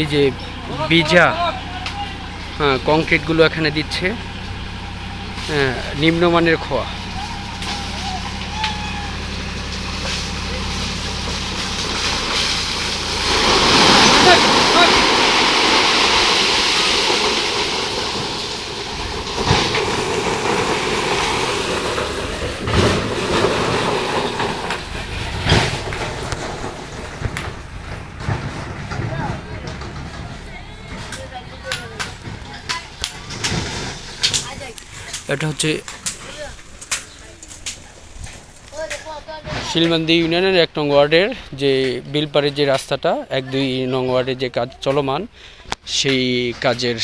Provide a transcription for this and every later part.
এই যে বিজা হ্যাঁ কংক্রিটগুলো এখানে দিচ্ছে হ্যাঁ নিম্নমানের খোয়া। এটা হচ্ছে শিলমান্দি ইউনিয়নের এক নং ওয়ার্ডের যে বিলপাড়ের যে রাস্তাটা, এক দুই নং ওয়ার্ডের যে কাজ চলমান, সেই কাজের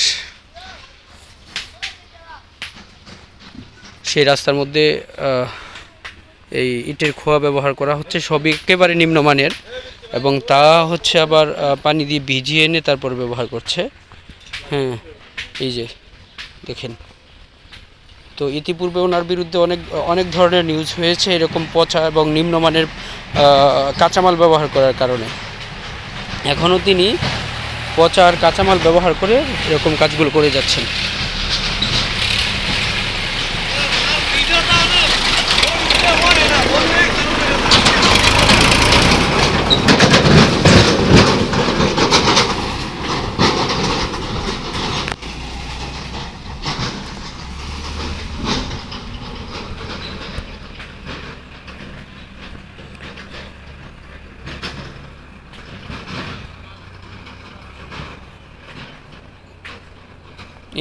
সেই রাস্তার মধ্যে এই ইটের খোয়া ব্যবহার করা হচ্ছে, সবই একেবারে নিম্নমানের এবং তা হচ্ছে আবার পানি দিয়ে ভিজিয়ে এনে তারপর ব্যবহার করছে। হ্যাঁ এই যে, দেখেন। তো ইতিপূর্বে ওনার বিরুদ্ধে অনেক অনেক ধরনের নিউজ হয়েছে, এরকম পচা এবং নিম্নমানের কাঁচামাল ব্যবহার করার কারণে। এখনও তিনি পচা আর কাঁচামাল ব্যবহার করে এরকম কাজগুলো করে যাচ্ছেন।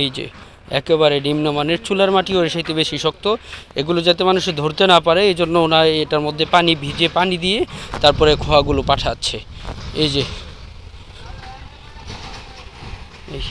এই যে, একেবারে নিম্নমানের চুলার মাটিও সাথে বেশি শক্ত। এগুলো যাতে মানুষ ধরতে না পারে এই জন্য ওনার এটার মধ্যে পানি ভিজে পানি দিয়ে তারপরে খোয়াগুলো পাঠাচ্ছে। এই যে, এই